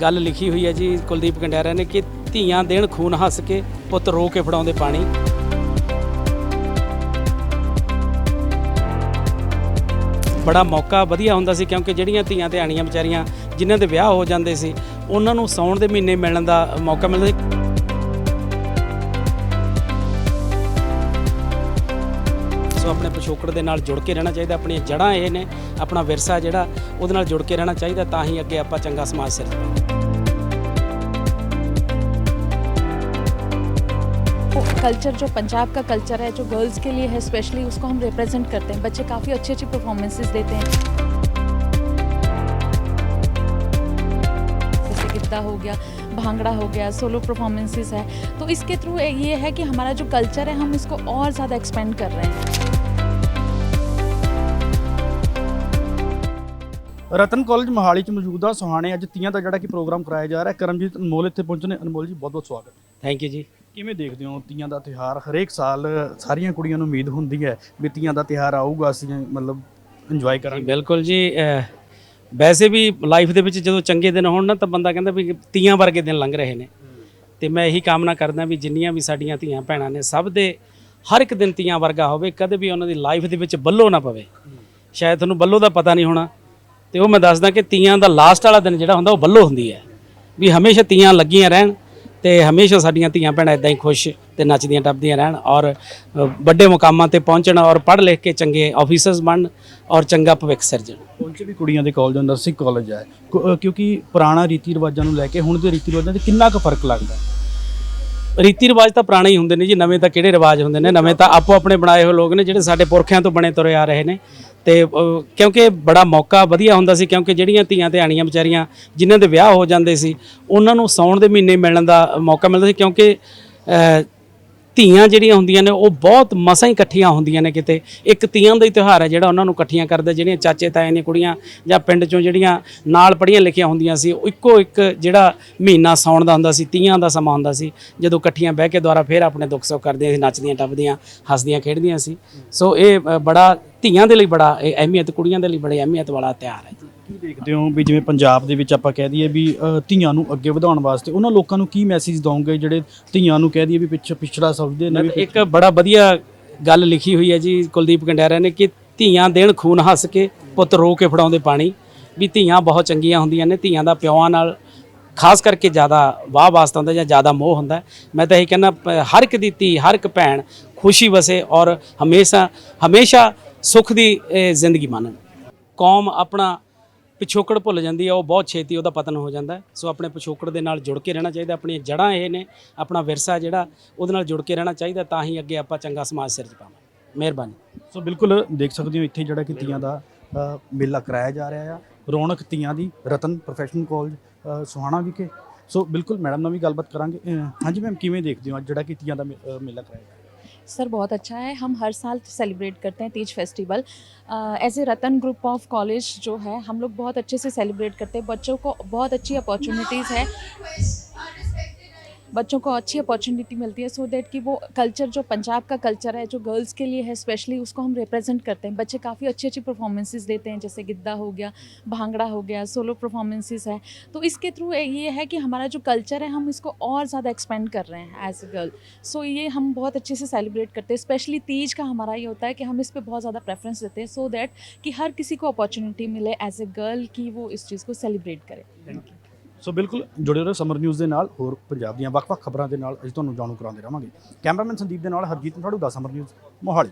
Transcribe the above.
ਗੱਲ ਲਿਖੀ ਹੋਈ ਹੈ ਜੀ ਕੁਲਦੀਪ ਕੰਡਿਆਰਾ ਨੇ ਕਿ ਧੀਆਂ ਦੇਣ ਖੂਨ ਹੱਸ ਕੇ ਪੁੱਤ ਰੋ ਕੇ ਫੜਾਉਂਦੇ ਪਾਣੀ। ਬੜਾ ਮੌਕਾ ਵਧੀਆ ਹੁੰਦਾ ਸੀ ਕਿਉਂਕਿ ਜਿਹੜੀਆਂ ਧੀਆਂ ਤੇ ਆਣੀਆਂ ਵਿਚਾਰੀਆਂ ਜਿਨ੍ਹਾਂ ਦੇ ਵਿਆਹ ਹੋ ਜਾਂਦੇ ਸੀ, ਉਹਨਾਂ ਨੂੰ ਸੌਣ ਦੇ ਮਹੀਨੇ ਮਿਲਣ ਦਾ ਮੌਕਾ ਮਿਲਦਾ ਸੀ। ਸੋ ਆਪਣੇ ਪਿਛੋਕੜ ਦੇ ਨਾਲ ਜੁੜ ਕੇ ਰਹਿਣਾ ਚਾਹੀਦਾ ਆਪਣੀਆਂ ਜੜ੍ਹਾਂ ਇਹ ਨੇ ਆਪਣਾ ਵਿਰਸਾ ਜਿਹੜਾ ਉਹਦੇ ਨਾਲ ਜੁੜ ਕੇ ਰਹਿਣਾ ਚਾਹੀਦਾ ਤਾਂ ਹੀ ਅੱਗੇ ਆਪਾਂ ਚੰਗਾ ਸਮਾਜ ਸਿਰਜ कल्चर जो पंजाब का कल्चर है जो गर्ल्स के लिए है स्पेशली उसको हम रिप्रेजेंट करते हैं बच्चे काफ़ी अच्छी अच्छी परफॉर्मेंसेस देते हैं जैसे गिद्दा हो गया भांगड़ा हो गया सोलो परफॉर्मेंसेस है तो इसके थ्रू ये है कि हमारा जो कल्चर है हम इसको और ज़्यादा एक्सपेंड कर रहे हैं ਰਤਨ ਕਾਲਜ ਮੋਹਾਲੀ ਚ ਮੌਜੂਦ ਆ ਸੁਹਾਣੇ ਅੱਜ ਤੀਆਂ ਦਾ ਜਿਹੜਾ ਕਿ ਪ੍ਰੋਗਰਾਮ ਕਰਾਇਆ ਜਾ ਰਿਹਾ ਹੈ ਕਰਮਜੀਤ ਅਨਮੋਲ ਇੱਥੇ ਪਹੁੰਚੇ ਨੇ। ਅਨਮੋਲ ਜੀ ਬਹੁਤ ਬਹੁਤ ਸਵਾਗਤ। ਥੈਂਕ ਯੂ ਜੀ। ਕਿਵੇਂ ਦੇਖਦੇ ਹੋ ਤੀਆਂ ਦਾ ਤਿਉਹਾਰ? ਹਰੇਕ ਸਾਲ ਸਾਰੀਆਂ ਕੁੜੀਆਂ ਨੂੰ ਉਮੀਦ ਹੁੰਦੀ ਹੈ ਵੀ ਤੀਆਂ ਦਾ ਤਿਉਹਾਰ ਆਊਗਾ ਅਸੀਂ ਮਤਲਬ ਇੰਜੋਏ ਕਰਾਂਗੇ। ਬਿਲਕੁਲ ਜੀ ਵੈਸੇ ਵੀ ਲਾਈਫ ਦੇ ਵਿੱਚ ਜਦੋਂ ਚੰਗੇ ਦਿਨ ਹੋਣ ਨਾ ਤਾਂ ਬੰਦਾ ਕਹਿੰਦਾ ਵੀ ਤੀਆਂ ਵਰਗੇ ਦਿਨ ਲੰਘ ਰਹੇ ਨੇ। ਤੇ ਮੈਂ ਇਹੀ ਕਾਮਨਾ ਕਰਦਾ ਵੀ ਜਿੰਨੀਆਂ ਵੀ ਸਾਡੀਆਂ ਧੀਆਂ ਭੈਣਾਂ ਨੇ ਸਭ ਦੇ ਹਰ ਇੱਕ ਦਿਨ ਤੀਆਂ ਵਰਗਾ ਹੋਵੇ ਕਦੇ ਵੀ ਉਹਨਾਂ ਦੀ ਲਾਈਫ ਦੇ ਵਿੱਚ ਬੱਲੋ ਨਾ ਪਵੇ। ਸ਼ਾਇਦ ਤੁਹਾਨੂੰ ਬੱਲੋ ਦਾ ਪਤਾ ਨਹੀਂ ਹੋਣਾ ਤੇ ਉਹ ਮੈਂ ਦੱਸਦਾ ਕਿ ਤੀਆਂ ਦਾ ਲਾਸਟ ਵਾਲਾ ਦਿਨ ਜਿਹੜਾ ਹੁੰਦਾ ਉਹ ਬੱਲੋ ਹੁੰਦੀ ਹੈ। ਵੀ ਹਮੇਸ਼ਾ ਤੀਆਂ ਲੱਗੀਆਂ ਰਹਿਣ ਤੇ ਹਮੇਸ਼ਾ ਸਾਡੀਆਂ ਧੀਆਂ ਭੈਣਾਂ ਇਦਾਂ ਹੀ ਖੁਸ਼ ਤੇ ਨੱਚਦੀਆਂ ਟੱਪਦੀਆਂ ਰਹਿਣ ਔਰ ਵੱਡੇ ਮੁਕਾਮਾਂ ਤੇ ਪਹੁੰਚਣ ਔਰ ਪੜ੍ਹ ਲਿਖ ਕੇ ਚੰਗੇ ਆਫੀਸਰਸ ਬਣਨ ਔਰ ਚੰਗਾ ਭਵਿੱਖ ਸਿਰਜਣ। ਪਹੁੰਚੇ ਵੀ ਕੁੜੀਆਂ ਦੇ ਕਾਲਜ ਨਰਸਿੰਗ ਕਾਲਜ ਹੈ। ਕਿਉਂਕਿ ਪੁਰਾਣਾ ਰੀਤੀ ਰਿਵਾਜਾਂ ਨੂੰ ਲੈ ਕੇ ਹੁਣ ਦੇ ਰੀਤੀ ਰਿਵਾਜਾਂ 'ਚ ਕਿੰਨਾ ਕੁ ਫ਼ਰਕ ਲੱਗਦਾ ਰੀਤੀ ਰਿਵਾਜ ਤਾਂ ਪੁਰਾਣੇ ਹੀ ਹੁੰਦੇ ਨੇ ਜੀ ਨਵੇਂ ਤਾਂ ਕਿਹੜੇ ਰਿਵਾਜ ਹੁੰਦੇ ਨੇ ਨਵੇਂ ਤਾਂ ਆਪੋ ਆਪਣੇ ਬਣਾਏ ਹੋਏ ਲੋਕ ਨੇ ਜਿਹੜੇ ਸਾਡੇ ਪੁਰਖਿਆਂ ਤੋਂ ਬਣੇ ਤੁਰੇ ਆ ਰਹੇ ਨੇ। ਤੇ ਕਿਉਂਕਿ ਬੜਾ ਮੌਕਾ ਵਧੀਆ ਹੁੰਦਾ ਸੀ, ਕਿਉਂਕਿ ਜਿਹੜੀਆਂ ਧੀਆਂ ਤੇ ਆਣੀਆਂ ਵਿਚਾਰੀਆਂ ਜਿਨ੍ਹਾਂ ਦੇ ਵਿਆਹ ਹੋ ਜਾਂਦੇ ਸੀ, ਉਹਨਾਂ ਨੂੰ ਸੌਣ ਦੇ ਮਹੀਨੇ ਮਿਲਣ ਦਾ ਮੌਕਾ ਮਿਲਦਾ ਸੀ, ਕਿਉਂਕਿ ਧੀਆਂ ਜਿਹੜੀਆਂ ਹੁੰਦੀਆਂ ਨੇ, ਉਹ ਬਹੁਤ ਮਸਾਂ ਹੀ ਇਕੱਠੀਆਂ ਹੁੰਦੀਆਂ ਨੇ ਕਿਤੇ। ਇੱਕ ਤੀਆਂ ਦਾ ਹੀ ਤਿਉਹਾਰ ਹੈ ਜਿਹੜਾ ਉਹਨਾਂ ਨੂੰ ਇਕੱਠੀਆਂ ਕਰਦਾ, ਜਿਹੜੀਆਂ ਚਾਚੇ, ਤਾਏ ਨੇ ਕੁੜੀਆਂ ਜਾਂ ਪਿੰਡ ਚੋਂ ਜਿਹੜੀਆਂ ਨਾਲ ਪੜ੍ਹੀਆਂ ਲਿਖੀਆਂ ਹੁੰਦੀਆਂ ਸੀ, ਉਹ ਇੱਕੋ ਇੱਕ ਜਿਹੜਾ ਮਹੀਨਾ ਸੌਣ ਦਾ ਹੁੰਦਾ ਸੀ, ਤੀਆਂ ਦਾ ਸਮਾਂ ਹੁੰਦਾ ਸੀ। ਜਦੋਂ ਇਕੱਠੀਆਂ ਬਹਿ ਕੇ ਦੁਆਰਾ ਫੇਰ ਆਪਣੇ ਦੁੱਖ ਸੁੱਖ ਕਰਦੀਆਂ ਸੀ, ਨੱਚਦੀਆਂ, ਟੱਪਦੀਆਂ, ਹੱਸਦੀਆਂ, ਖੇਡਦੀਆਂ ਸੀ। ਸੋ ਇਹ ਬੜਾ ਧੀਆਂ ਦੇ ਲਈ ਬੜਾ, ਇਹ ਅਹਿਮੀਅਤ, ਕੁੜੀਆਂ ਦੇ ਲਈ ਬੜੀ ਅਹਿਮੀਅਤ ਵਾਲਾ ਤਿਉਹਾਰ ਹੈ। ਜੀ ਕੀ ਦੇਖਦੇ ਹੋ ਵੀ ਜਿਵੇਂ ਪੰਜਾਬ ਦੇ ਵਿੱਚ ਆਪਾਂ ਕਹਿ ਦਈਏ ਵੀ ਧੀਆਂ ਨੂੰ ਅੱਗੇ ਵਧਾਉਣ ਵਾਸਤੇ ਉਹਨਾਂ ਲੋਕਾਂ ਨੂੰ ਕੀ ਮੈਸੇਜ ਦਵੋਗੇ ਜਿਹੜੇ ਧੀਆਂ ਨੂੰ ਕਹਿ ਦਈਏ ਵੀ ਪਿੱਛੇ ਪਿਛੜਾ ਸਮਝਦੇ ਨੇ ਵੀ ਇੱਕ ਬੜਾ ਵਧੀਆ ਗੱਲ ਲਿਖੀ ਹੋਈ ਹੈ ਜੀ ਕੁਲਦੀਪ ਕੰਡਿਆਰਾ ਨੇ ਕਿ ਧੀਆਂ ਦੇਣ ਖੂਨ ਹੱਸ ਕੇ ਪੁੱਤ ਰੋ ਕੇ ਫੜਾਉਂਦੇ ਪਾਣੀ। ਵੀ ਧੀਆਂ ਬਹੁਤ ਚੰਗੀਆਂ ਹੁੰਦੀਆਂ ਨੇ ਧੀਆਂ ਦਾ ਪਿਓਾਂ ਨਾਲ ਖਾਸ ਕਰਕੇ ਜ਼ਿਆਦਾ ਵਾਹ ਵਾਸਤਾ ਹੁੰਦਾ ਜਾਂ ਜ਼ਿਆਦਾ ਮੋਹ ਹੁੰਦਾ। ਮੈਂ ਤਾਂ ਇਹ ਕਹਿੰਦਾ ਹਰ ਇੱਕ ਦੀ ਧੀ ਹਰ ਇੱਕ ਭੈਣ ਖੁਸ਼ੀ ਵਸੇ ਔਰ ਹਮੇਸ਼ਾ ਹਮੇਸ਼ਾ ਸੁੱਖ ਦੀ ਜ਼ਿੰਦਗੀ ਮਾਣਨ ਕੌਮ ਆਪਣਾ ਪਿਛੋਕੜ ਭੁੱਲ ਜਾਂਦੀ ਹੈ ਉਹ ਬਹੁਤ ਛੇਤੀ ਉਹਦਾ ਪਤਨ ਹੋ ਜਾਂਦਾ ਸੋ ਆਪਣੇ ਪਿਛੋਕੜ ਦੇ ਨਾਲ ਜੁੜ ਕੇ ਰਹਿਣਾ ਚਾਹੀਦਾ ਆਪਣੀਆਂ ਜੜ੍ਹਾਂ ਇਹ ਨੇ ਆਪਣਾ ਵਿਰਸਾ ਜਿਹੜਾ ਉਹਦੇ ਨਾਲ ਜੁੜ ਕੇ ਰਹਿਣਾ ਚਾਹੀਦਾ ਤਾਂ ਹੀ ਅੱਗੇ ਆਪਾਂ ਚੰਗਾ ਸਮਾਜ ਸਿਰਜ ਪਾਵਾਂਗੇ। ਮਿਹਰਬਾਨੀ। ਸੋ ਬਿਲਕੁਲ ਦੇਖ ਸਕਦੇ ਹੋ ਇੱਥੇ ਜਿਹੜਾ ਕਿ ਤੀਆਂ ਦਾ ਮੇਲਾ ਕਰਾਇਆ ਜਾ ਰਿਹਾ ਆ। ਰੌਣਕ ਤੀਆਂ ਦੀ ਰਤਨ ਪ੍ਰੋਫੈਸ਼ਨਲ ਕਾਲਜ ਅ, ਸੁਹਾਣਾ ਵਿਖੇ। ਸੋ ਬਿਲਕੁਲ ਮੈਡਮ ਨਾਲ ਵੀ ਗੱਲਬਾਤ ਕਰਾਂਗੇ। ਹਾਂਜੀ ਮੈਮ ਕਿਵੇਂ ਦੇਖਦੇ ਹੋ ਅੱਜ ਜਿਹੜਾ ਕਿ ਤੀਆਂ ਦਾ ਮੇ- ਮੇਲਾ ਕਰਾਇਆ ਜਾ ਰਿਹਾ? सर, बहुत अच्छा है। हम हर साल सेलिब्रेट करते हैं Teej festival. As a Ratan group of college जो है, हम लोग बहुत अच्छे से सेलिब्रेट करते हैं। बच्चों को बहुत अच्छी अपॉर्चुनिटीज़ है। बच्चों को अच्छी अपॉर्चुनिटी मिलती है सो देट कि वो कल्चर जो पंजाब का कल्चर है, जो गर्ल्स के लिए है स्पेशली उसको हम रिप्रेजेंट करते हैं। बच्चे काफ़ी अच्छी अच्छी परफॉर्मेंसेज देते हैं, जैसे गिद्दा हो गया, भांगड़ा हो गया सोलो परफॉर्मेंसेज है। तो इसके थ्रू ये है कि हमारा जो कल्चर है, हम इसको और ज़्यादा एक्सपेंड कर रहे हैं एज ए गर्ल सो ये हम बहुत अच्छे से सेलिब्रेट करते हैं स्पेशली तीज का हमारा ये होता है कि हम इस पर बहुत ज़्यादा प्रेफरेंस देते हैं सो दैट कि हर किसी को अपॉर्चुनिटी मिले एज ए गर्ल कि वो इस चीज़ को सेलिब्रेट करें। थैंक यू ਸੋ ਬਿਲਕੁਲ ਜੁੜੇ ਰਹੋ ਸਮਰ ਨਿਊਜ਼ ਦੇ ਨਾਲ, ਹੋਰ ਪੰਜਾਬ ਦੀਆਂ ਵੱਖ-ਵੱਖ ਖਬਰਾਂ ਦੇ ਨਾਲ ਅਸੀਂ ਤੁਹਾਨੂੰ ਜਾਣੂ ਕਰਾਉਂਦੇ ਰਹਾਂਗੇ। ਕੈਮਰਾਮੈਨ ਸੰਦੀਪ ਦੇ ਨਾਲ ਹਰਜੀਤ ਮਠਾੜੂ ਦਾ ਸਮਰ ਨਿਊਜ਼ ਮੋਹਾਲੀ।